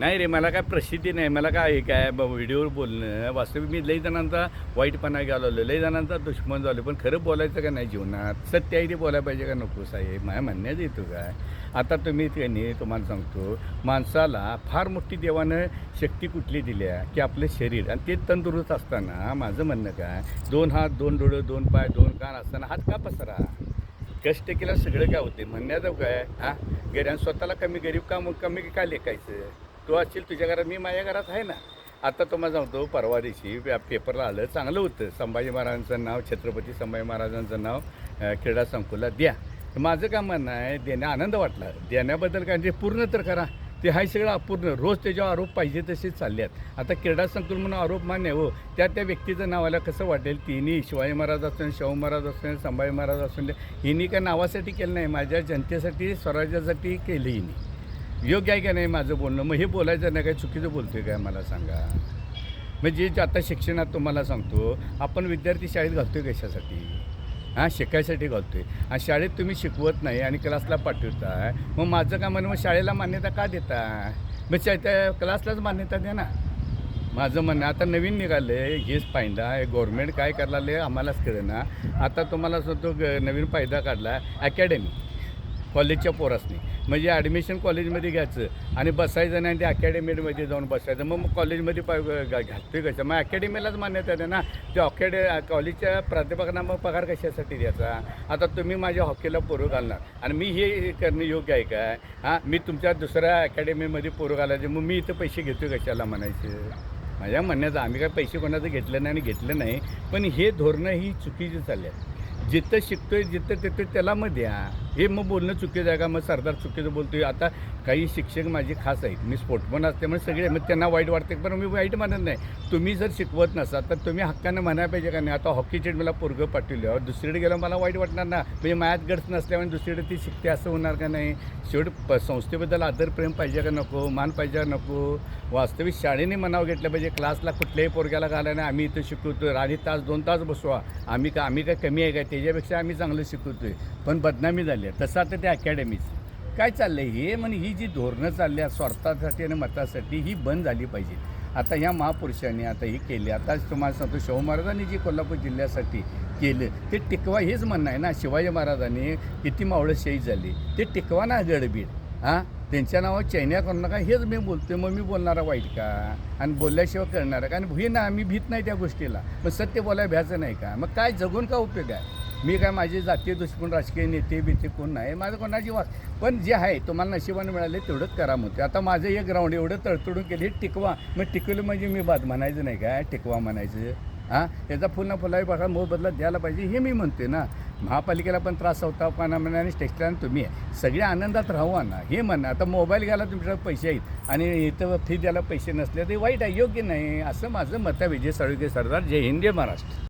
नाही रे मला काय प्रसिद्धी नाही. मला काय काय व्हिडिओवर बोलणं? वास्तविक मी लई जणांचा वाईटपणा घालवलं लई जणांचा दुश्मन झालो. पण खरं बोलायचं का नाही जीवनात? सत्य आहे ते बोलायला पाहिजे का नको साहेब? माझ्या म्हणण्यात येतो काय आता तुम्ही त्यांनी तुम्हाला सांगतो माणसाला फार मोठी देवानं शक्ती कुठली दिली आहे की आपलं शरीर. आणि ते तंदुरुस्त असताना माझं म्हणणं काय? दोन हात दोन डोळं दोन पाय दोन कान असताना हात का पसरा? कष्ट केला सगळं काय होते? म्हणण्याचं काय हां? गरी आणि स्वतःला कमी गरीब का मग कमी काय लेखायचं? तू असशील तुझ्या घरात मी माझ्या घरात आहे ना. आता तुम्हाला सांगतो परवा दिवशी पेपरला आलं चांगलं होतं. संभाजी महाराजांचं नाव छत्रपती संभाजी महाराजांचं नाव क्रीडा संकुलात द्या. माझं काय म्हणणं आहे देण्या आनंद वाटला. देण्याबद्दल काय ते पूर्ण तर करा. ते हाय सगळं अपूर्ण. रोज त्याच्यावर आरोप पाहिजे तसेच चालले आहेत आता क्रीडा संकुल म्हणून आरोप मान्य हो. त्या त्या व्यक्तीचं नावाला कसं वाटेल? तिन्ही शिवाजी महाराज असून शाहू महाराज असून संभाजी महाराज असून हिनी काय नावासाठी केलं नाही. माझ्या जनतेसाठी स्वराज्यासाठी केली हिनी. योग्य आहे का नाही माझं बोलणं? मग हे बोलायचं नाही काय चुकीचं बोलतो आहे काय मला सांगा? म्हणजे जे आता शिक्षणात तुम्हाला सांगतो आपण विद्यार्थी शाळेत घालतोय कशासाठी? हां शिकायसाठी घालतो आहे आणि शाळेत तुम्ही शिकवत नाही आणि क्लासला पाठवताय. मग माझं काय म्हणणं मग शाळेला मान्यता का देताय मग शा- त्या क्लासलाच मान्यता द्या ना. माझं म्हणणं आता नवीन निघालं आहे हेच फायदा हे गव्हर्मेंट काय करायला आम्हालाच कळेना. आता तुम्हाला सांगतो ग नवीन फायदा काढला. अकॅडमी कॉलेजच्या पोरासनी. म्हणजे ॲडमिशन कॉलेजमध्ये घ्यायचं आणि बसायचं नाही आणि ते अकॅडमीमध्ये जाऊन बसायचं. मग मग कॉलेजमध्ये पा घा- घालतोय कसं? मग अकॅडमीलाच मान्यता द्या ना. ते अकॅडे कॉलेजच्या प्राध्यापकांना मग पगार कशासाठी द्यायचा? आता तुम्ही माझ्या हॉकीला पोरं घालणार. आणि मी हे करणं योग्य आहे काय? हां? मी तुमच्या दुसऱ्या अकॅडमीमध्ये पोरं घालायचे. मग मी इथं पैसे घेतो कशाला म्हणायचं? माझ्या म्हणण्याचं आम्ही काय पैसे कोणाचं घेतलं नाही आणि घेतलं नाही. पण हे धोरणं ही चुकीची चालली आहेत. जिथं शिकतोय जिथं तिथं त्याला मग द्या. हे मग बोलणं चुकीचं आहे का? मग सरदार चुकीचं बोलतोय. आता काही शिक्षक माझे खास आहेत. मी स्पोर्टमन असल्यामुळे सगळे मग त्यांना वाईट वाटते पण मी वाईट मानत नाही. तुम्ही जर शिकवत नसाल तर तुम्ही हक्कानं म्हणायला पाहिजे का नाही? आता हॉकी मला पोरगं पाठवल्यावर दुसरीकडे गेलं मला वाईट वाटणार ना? म्हणजे मायात गडस नसल्यामुळे दुसरीकडे ती शिकते. असं होणार का नाही? शेवट प संस्थेबद्दल आदर प्रेम पाहिजे का नको? मान पाहिजे का नको? वास्तविक शाळेने मनाव घेतलं पाहिजे. क्लासला कुठल्याही पोरग्याला घाला नाही. आम्ही इथं शिकवतो आणि तास दोन तास बसवा. आम्ही का आम्ही काय कमी आहे काय त्याच्यापेक्षा आम्ही चांगलं शिकवतो आहे पण बदनामी झाली आहे. तसं आता ते अकॅडमीचं काय चाललं आहे हे म्हणजे ही जी धोरणं चालली आहेत स्वार्थासाठी आणि मतासाठी ही बंद झाली पाहिजे. आता ह्या महापुरुषांनी आता ही केली. आता तुम्हाला सांगतो शाहू महाराजांनी जी कोल्हापूर जिल्ह्यासाठी केलं ते टिकवा हेच म्हणणं आहे ना. शिवाजी महाराजांनी किती मावळं शहीद झाली. ते टिकवा ना गडबीड. हां? त्यांच्या नावावर चैन्या करू नका. हेच मी बोलतोय. मग मी बोलणारा वाईट का? आणि बोलल्याशिवाय करणार का? आणि हे ना आम्ही भीत नाही त्या गोष्टीला. मग सत्य बोलायला भ्यायचं नाही का? मग काय? जगून का उपयोग आहे? मी काय माझे जातीय दुश्मन राजकीय नेते बिते कोण नाही माझं कोणाची वास पण जे आहे तुम्हाला नशिबाने मिळाले तेवढंच करा म्हणते आता माझं एक ग्राउंड एवढं तडतडून केले टिकवा मग टिकवलं म्हणजे मी बाद म्हणायचं नाही काय? टिकवा म्हणायचं. हां? याचा पुन्हा फुलाही बघा मोबदला द्यायला पाहिजे हे मी म्हणते ना. महापालिकेला पण त्रास होता पाना आणि टेक्स्टाईल तुम्ही आहे सगळ्या आनंदात राहू ना हे म्हणणं आता मोबाईल घ्यायला तुमच्याकडे पैसे आहेत आणि इथं फी द्यायला पैसे नसले ते वाईट आहे योग्य नाही. असं माझं मत आहे विजय साळुके सरदार. जय हिंद जय महाराष्ट्र.